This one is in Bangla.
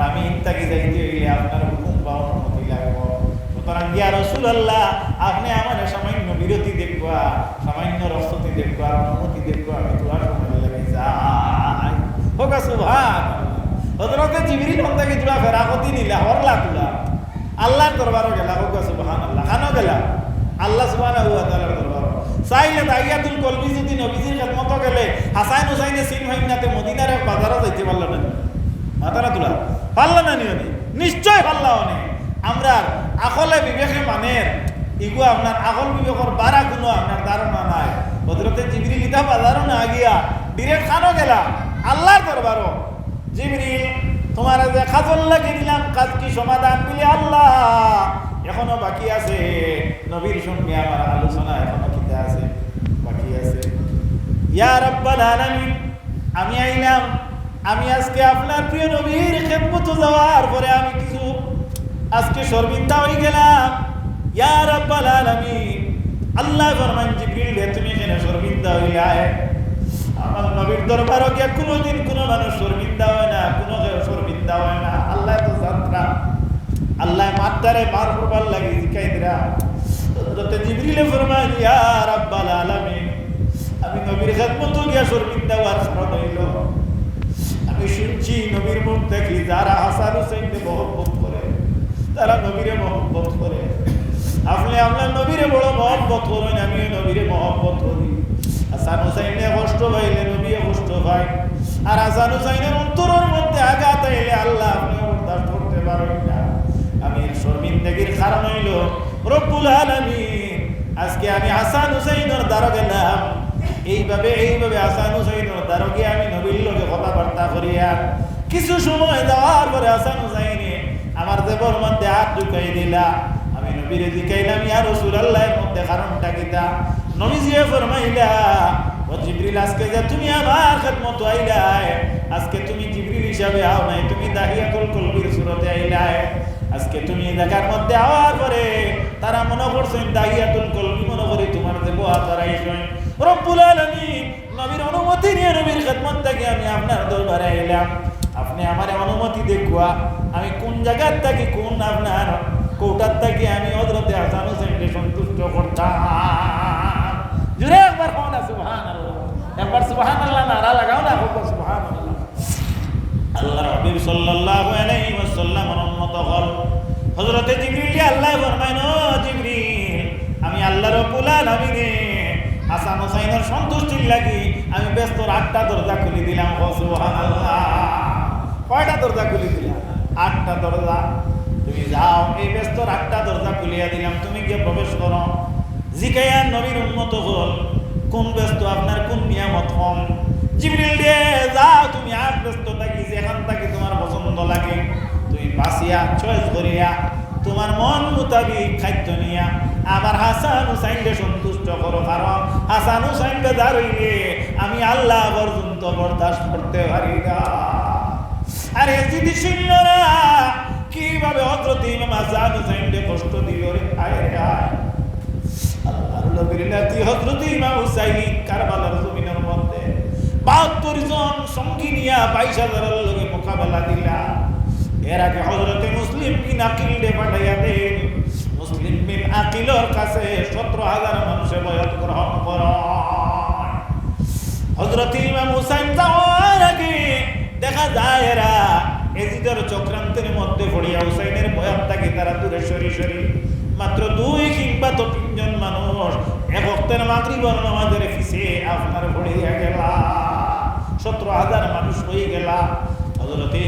আর আমি ইত্যাদি যাইতে হইলে আপনার হুকুম বা অনুমতি লাগবো। সুতরাং, ইয়া রসুল্লাহ আপনি আমার সামান্য বিরতি দেখবা, সামান্য রসতি দেখবা, অনুমতি দেখবা, আমি তোমার সময় লাগে যাই। হোক সুভান হজরতে জিবরিল হন্তাকে তোলা ফেরাকতি নিলা, হরলা তোলা। আল্লাহর দরবারও গেলা, হোক সুবহান আল্লাহ খানো গেলা? আল্লাহ সুবহানাহু ওয়া তাআলার দরবার চাইলে তাইয়াতুল কলবি যদি নবীজির খেদমত গেলে হাসান হুসাইনে সিন বাজারও যাইতে পারল না। মাথারা তোলা পারল না নিয়নি, নিশ্চয় পারলা অনেক আমরা আকলে বিবেকে মানের, ইগু আপনার আকল বিবেকর বারা কোনো আপনার ধারণা নাই। হজরতে জিবরি লিতা বাজারও না গিয়া ডিরেক্ট খানো গেলা। আল্লাহর দরবারও জিবরিল তোমার যে খাজল লাগিয়ে দিলাম, কাজ কি সমাধান দিলে আল্লাহ? এখনও বাকি আছে। নবীর সঙ্গে আমার আলোচনা এখনও কিতে আছে। বাকি আছে। ইয়া রাব্বাল আলামিন, আমি আইলাম আমি আজকে আপনার প্রিয় নবীর খেদমত যাওয়ার পরে আমি কিছু, আজকে শর্মিন্দা হয়ে গেলাম। ইয়া রাব্বাল আলামিন। আল্লাহ ফরমান জিবরিল তুমি এখানে শর্মিন্দা হইলা আমার নবীর দরবারও গিয়া কোনোদিন কোনো মানুষ শর্মিন্দা হয় না, কোনো শর্মিন্দা হয় না। আল্লাহ তো যাত্রা আল্লাহ মাত্রারে মার করবার লাগে জিকাই দিরা। হযরত জিবরিলে ফরমান ইয়া রাব্বাল আলামিন। আমি নবীর খেদমত গিয়া শর্মিন্দা হওয়ার কারণ হইল। আমি মুখ দেখি যারা হাসান হুসেনকে মহব্বত করে, তারা নবীরে মহব্বত করে। আপনি আপনার নবীরে বড় মহব্বত করেন, আমিও নবীরে মহব্বত করি। হাসান হুসাইনে কষ্ট পাইলে নবী কষ্ট পায়। আর হাসান হুসাইনের অন্তরের মধ্যে আঘাত আইলে আল্লাহ আপনি বরদাস্ত করতে পারেন না। আমি শর্মিন্দগির কারণ হইল, রব্বুল আলামিন, আজকে আমি হাসান হুসাইনের দ্বারা গেলাম এইভাবে এইভাবে হাসান হুসাইনের দ্বারা আমি নবীর লোকে কথাবার্তা করিয়া কিছু সময় দেওয়ার পরে হাসান হুসাইনে আমার দেবর মধ্যে হাত ঢুকাই দিলা। আমি নবীরে জিকাইলাম ইয়া রাসূলুল্লাহর মধ্যে কারণটা কিতা নবীজিয়ে ফরমাইলা, ও জিবরিল, আজকে যে তুমি আমার খেদমত আইলাই আজকে তুমি জিবরিল হিসাবে আও নাই, তুমি দাহিয়াতুল কলবির সুরতে আইলাই আজকে তুমি দেখার মধ্যে আওয়ার পরে তারা মনে করছেন, দাহিয়াতুল কলবি মনে করি তোমার দেব আতারাইছেন রব্বুল আলামিন নবীর অনুমতি নিয়ে নবীর খেদমত থেকে আমি আপনার দরবারে আইলাম। আপনি আমার অনুমতি দেখুয়া আমি কোন জায়গার থাকি কোন আপনার কোটার থাকি আমি হজরতে হাসান হোসেনকে সন্তুষ্ট করতাম। জুড়ে একবার হন সুবহান আল্লাহ একবার সুবহান আল্লাহ নারা লাগাও না, একবার সুবহান হল। আল্লাহ আমি সন্তুষ্টির লাগি আমি ব্যস্ত আটটা দরজা খুলে দিলাম সুবহানাল্লাহ। কয়টা দরজা খুলে দিলাম আটটা দরজা। তুমি যাও, এই ব্যস্ত আটটা দরজা খুলিয়া দিলাম। তুমি গিয়ে প্রবেশ করো। জিকাইয়া নবীর উন্মত হল। কোন ব্যস্ত, আপনার কোন নিয়ামত কম? জিবরিল দিয়ে, যাও তুমি আর ব্যস্ত থাকি যেখান থাকি তোমার পছন্দ লাগে? তুমি বাসিয়া চয়েস করিয়া, তোমার মন মোতাবিক খাদ্য নিয়া, আবার হাসান হুসাইনকে সন্তুষ্ট করো। কারণ হাসান হুসাইনকে দাঁড়িয়ে আমি আল্লাহ পর্যন্ত বরদাস্ত করতে পারি না। আরে যদি শূন্যরা কীভাবে হজরত ইমাম হাসান হুসাইনকে কষ্ট দিল রে? আল্লাহর নবীর নাতি হযরত ইমাম হুসাইন কারবালার জমিনের মধ্যে 72 জন সঙ্গী নিয়া 22000 লোকে মোকাবেলা দিলা। এর আগে হযরত মুসলিম বিন আকিল পাঠাইয়া দেন। মুসলিম বিন আকিলর কাছে 17000 মানুষে বয়াত গ্রহণ কর হযরত ইমাম হুসাইন আগে দেখা যায় এরা। এজিদের চক্রান্তের মধ্যে পড়িয়া হুসাইনের বয়াত থাকে, তারা দূরে সরি সরি মাত্র দুই কিংবা তো তিনজন মানুষ। এক ভক্তের মাতৃবর্ণ নামাজের ফিসে আপনার ভরিয়া গেলা। সতেরো হাজার মানুষ হয়ে গেলা। হজরতে